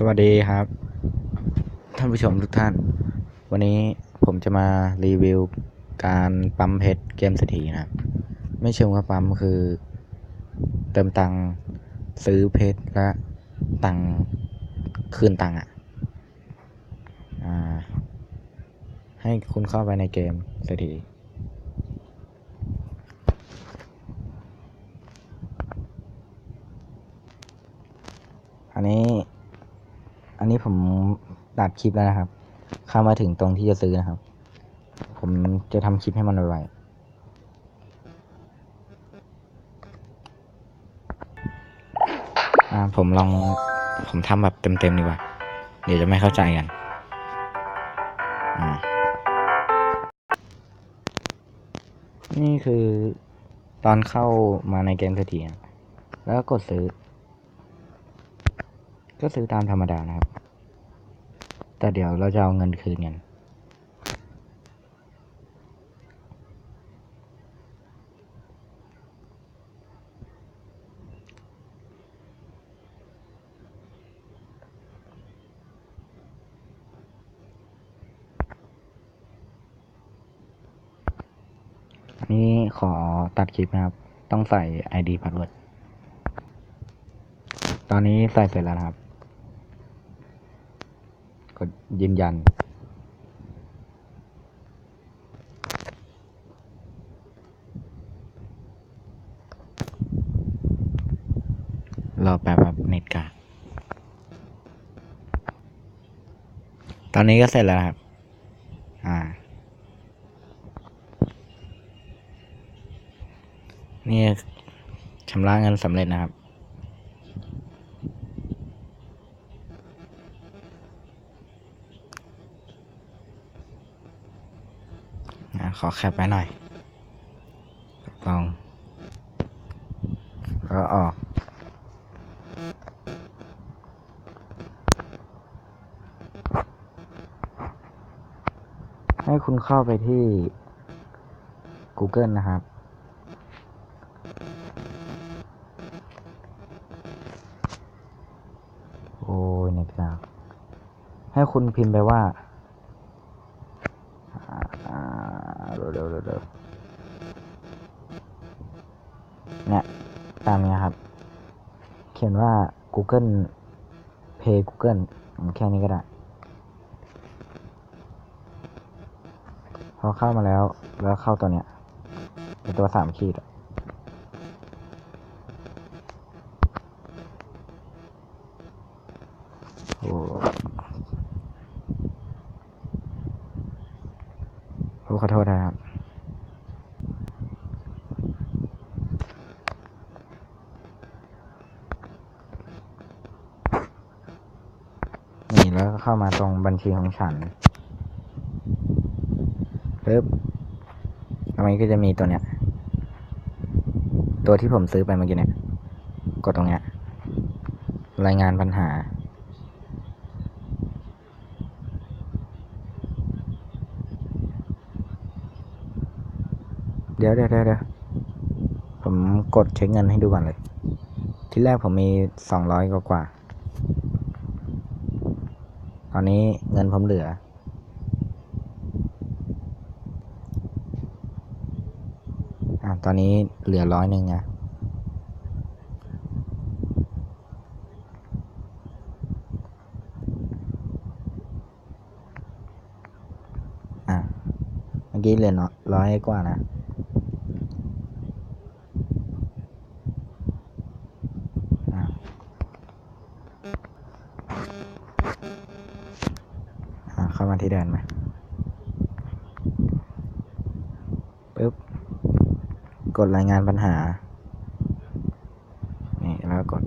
สวัสดีครับ ท่านผู้ชมทุกท่าน วันนี้ผมจะมารีวิวการปั๊มเพชรเกมเศรษฐีนะครับ ไม่เชิงว่าปั๊มคือ เติมตังค์ซื้อเพชรและตังค์คืนตังค์อะให้คุณเข้าไปในเกมเศรษฐีอันนี้ ผมตัดคลิปแล้วนะครับ เข้ามาถึงตรงที่จะซื้อนะครับ ผมจะทำคลิปให้มันไวๆอ่าผมลองผมทำแบบเต็มๆดีกว่า เดี๋ยวจะไม่เข้าใจกันนี่คือตอนเข้ามาในเกมเศรษฐีแล้วก็กดซื้อ ก็ซื้อตามธรรมดานะครับ แต่เดี๋ยวเราจะเอาเงินคืนกันอันนี้ขอตัดคลิปนะครับ ต้องใส่ ID password ตอนนี้ใส่เสร็จแล้วครับ กดยืนยัน รอแป๊บแบบเน็ตกากตอนนี้ก็เสร็จแล้วครับ อ่า นี่ชำระเงินสำเร็จนะครับ ขอแคปไว้หน่อยลองก็ออกให้คุณเข้าไปที่ Google นะครับ โอ้ยเน็ตกากให้คุณพิมพ์ไปว่า เร็วเนี่ยตามนี้ครับ เขียนว่า Google Pay Google แค่นี้ก็ได้ พอเข้ามาแล้ว แล้วเข้าตัวเนี้ยเป็นตัวสามขีดโอ้โอ้ขอโทษนะครับ นี่ แล้วก็เข้ามาตรงบัญชีของฉันปึ๊บแล้วมันก็จะมีตัวเนี้ย ตัวที่ผมซื้อไปเมื่อกี้เนี่ย กดตรงเนี้ย รายงานปัญหา เดี๋ยวเดี๋ยวเดี๋ยวผมกดเช็คเงินให้ดูก่อนเลย ที่แรกผมมีสองร้อยกว่า อนนี้เงินผมเหลือ อะตอนนี้เหลือร้อยหนึ่งนะอะเมื่อกี้เหลือเนาะร้อยกว่านะ อะเข้ามาที่เดินมาปึ๊บกดรายงานปัญหา นี่แล้วกด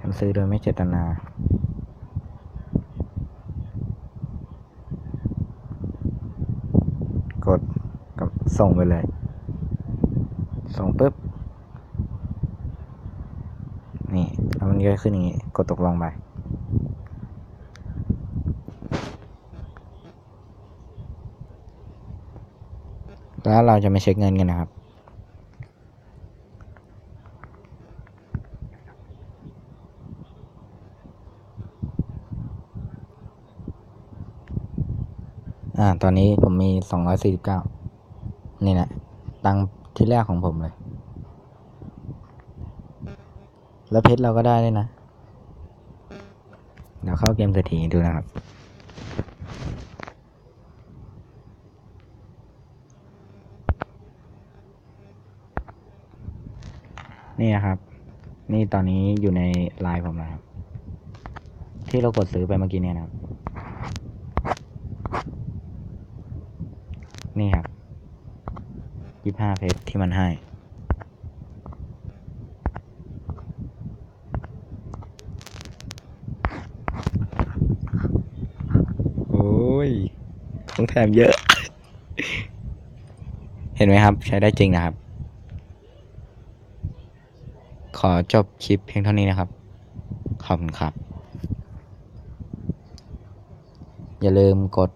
ฉันซื้อโดยไม่เจตนา กดกับส่งไปเลย ส่งปุ๊บ นี่ แล้วมันก็ขึ้นอย่างนี้ กดตกลงไป แล้วเราจะมาเช็คเงินกันนะครับ อ่า ตอนนี้ผมมีสองร้อยสี่สิบเก้านี่นะ ตังที่แรกของผมเลย แล้วเพชรเราก็ได้ด้วยนะ เดี๋ยวเข้าเกมเศรษฐีดูนะครับ นี่นะครับ นี่ตอนนี้อยู่ในไลน์ผมนะครับ ที่เรากดซื้อไปเมื่อกี้เนี่ยนะครับ นี่ครับยี่ห้าเพชรที่มันให้ โอ้ย ของแถมเยอะ เห็นไหมครับ ใช้ได้จริงนะครับ ขอจบคลิปเพียงเท่านี้นะครับ ขอบคุณครับ อย่าลืมกด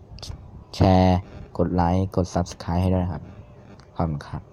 แชร์ กดไลค์ กด Subscribe ให้ด้วยนะครับ ขอบคุณครับ